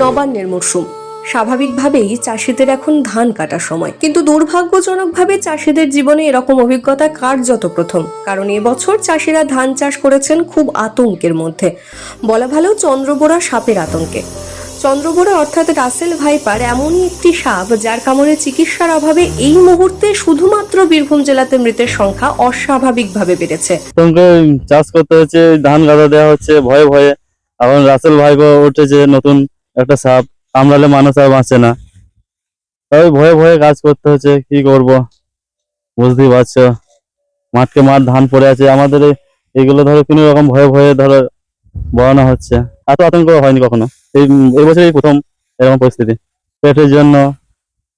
নবান্নের মরশুম। স্বাভাবিকভাবেই চাষিদের এখন ধান কাটার সময়। কিন্তু দুর্ভাগ্যজনকভাবে চাষিদের জীবনে এরকম অভিজ্ঞতা কার্যত প্রথম? কারণ এবছর চাষিরা ধান চাষ করেছেন খুব আতঙ্কের মধ্যে। বলা ভালো চন্দ্রবোড়া সাপের আতঙ্কে। চন্দ্রবোড়া অর্থাৎ রাসেল ভাইপার এমনই একটি সাপ যার কামড়ে চিকিৎসার অভাবে এই মুহূর্তে শুধুমাত্র বীরভূম জেলাতে মৃতের সংখ্যা অস্বাভাবিকভাবে বেড়েছে। চাষ করতে হচ্ছে, ধান গাদা দেওয়া হচ্ছে ভয়ে ভয়ে। এখন রাসেল ভাইগো উঠেছে নতুন একটা সাপ। কামড়ালে মানুষ আর বাঁচে না। তবে ভয়ে ভয়ে কাজ করতে হচ্ছে, কি করব? বুঝতেই পারছ? মাঠকে মাঠ ধান পড়ে আছে। আমাদের এই- এইগুলো ধরো কোনো রকম ভয়ে ভয়ে ধরো বড়ানো হচ্ছে। এত আতঙ্ক হয়নি কখনো? এই এই বছর এই প্রথম এরকম পরিস্থিতি। পেটের জন্য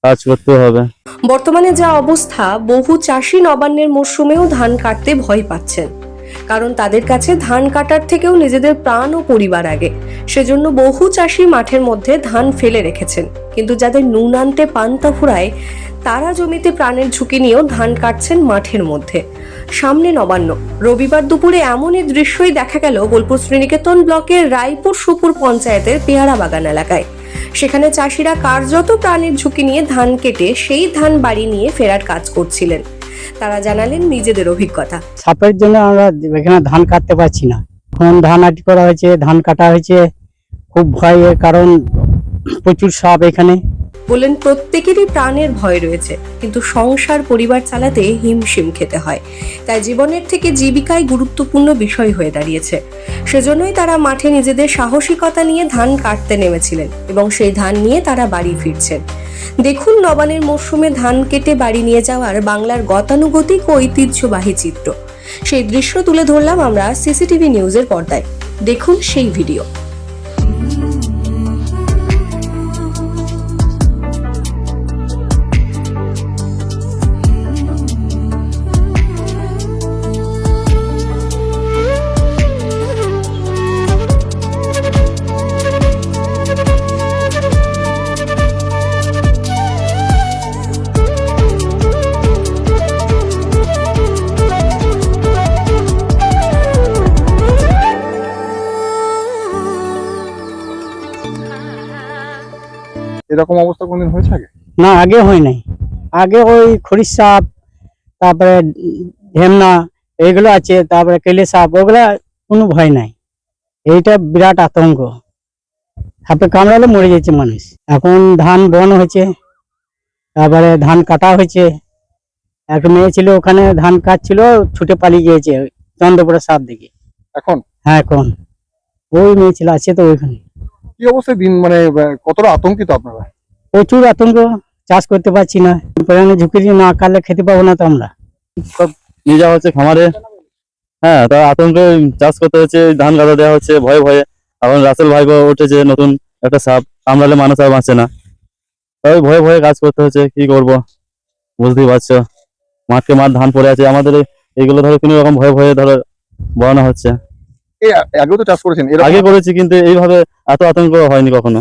কাজ করতে হবে। বর্তমানে যা অবস্থা, বহু চাষি নবান্নের মরশুমেও ধান কাটতে ভয় পাচ্ছেন। কারণ তাদের কাছে ধান কাটার থেকেও নিজেদের প্রাণ ও পরিবার আগে। সেজন্য বহু চাষি মাঠের মধ্যে ধান ফেলে রেখেছেন। কিন্তু যাদের নুন আনতে পান্তা ফুরায়, তারা জমিতে প্রাণের ঝুঁকি নিয়েও ধান কাটছেন মাঠের মধ্যে। সামনে নবান্ন। রবিবার দুপুরে এমনই দৃশ্যই দেখা গেল বোলপুর শ্রীনিকেতন ব্লকের রায়পুর সুপুর পঞ্চায়েতের পেয়ারা বাগান এলাকায়। সেখানে চাষিরা কার্যত প্রাণের ঝুঁকি নিয়ে ধান কেটে সেই ধান বাড়ি নিয়ে ফেরার কাজ করছিলেন। তারা জানালেন নিজেদের অভিজ্ঞতা। সাপের জন্য আমরা এখানে ধান কাটতে পারছি না। এখন ধান আটি করা হয়েছে, ধান কাটা হয়েছে। খুব ভয়ের কারণ প্রচুর সাপ এখানে। বললেন, প্রত্যেকেরই প্রাণের ভয় রয়েছে, কিন্তু সংসার পরিবার চালাতে হিমশিম খেতে হয়। তাই জীবনের থেকে জীবিকাই গুরুত্বপূর্ণ বিষয় হয়ে দাঁড়িয়েছে। সেজন্যই তারা মাঠে নিজেদের সাহসিকতা নিয়ে ধান কাটতে নেমেছিলেন এবং সেই ধান নিয়ে তারা বাড়ি ফিরছেন। দেখুন নবানের মরশুমে ধান কেটে বাড়ি নিয়ে যাওয়ার বাংলার গতানুগতিক ঐতিহ্যবাহী চিত্র। সেই দৃশ্য তুলে ধরলাম আমরা সিসিটিভি নিউজের পর্দায়। দেখুন সেই ভিডিও। এরকম অবস্থা কোনদিন হয়েছে আগে? না আগে হয় নাই। আগে ওই খরিশ সাপ তারপরে ঢেমনা এগুলো আছে তারপরে কেলে সাপ ওগুলা কোনো ভয় নাই। এইটা বিরাট আতঙ্ক। সাপে কামড়ালে মরে যাচ্ছে মানুষ। এখন ধান বন হয়েছে তারপরে ধান কাটা হয়েছে। এক মেয়ে ছিল ওখানে ধান কাটছিল ছুটে পালিয়ে গিয়েছে চন্দ্রপুরের সাপ দিকে এখন? হ্যাঁ এখন। ওই মেয়ে ছিল আছে তো ওইখানে। কি অবস্থায় দিন মানে কতটা আতঙ্কিত আপনারা? প্রচুর আতঙ্ক চাষ করতে পারছি না। প্রাণে ঝুঁকি না কাটলে খেতে পাবো না তো আমরা। নিয়ে যাওয়া হচ্ছে খামারে। হ্যাঁ তার আতঙ্কে চাষ করতে হচ্ছে ধান গাদা দেওয়া হচ্ছে ভয়ে ভয়ে। এখন রাসেল ভাইগো উঠেছে নতুন একটা সাপ কামড়ালে মানুষ আর বাঁচে না। তাই ভয়ে ভয়ে কাজ করতে হচ্ছে কি করব? বুঝতেই পারছ। মাঠকে মাঠ ধান পড়ে আছে আমাদের এই- এইগুলো ধরো কোনো রকম ভয়ে ভয়ে ধরো বড়ানো হচ্ছে। আগেও তো চাষ করেছেন আগে করেছি কিন্তু এইভাবে এত আতঙ্ক হয়নি কখনো।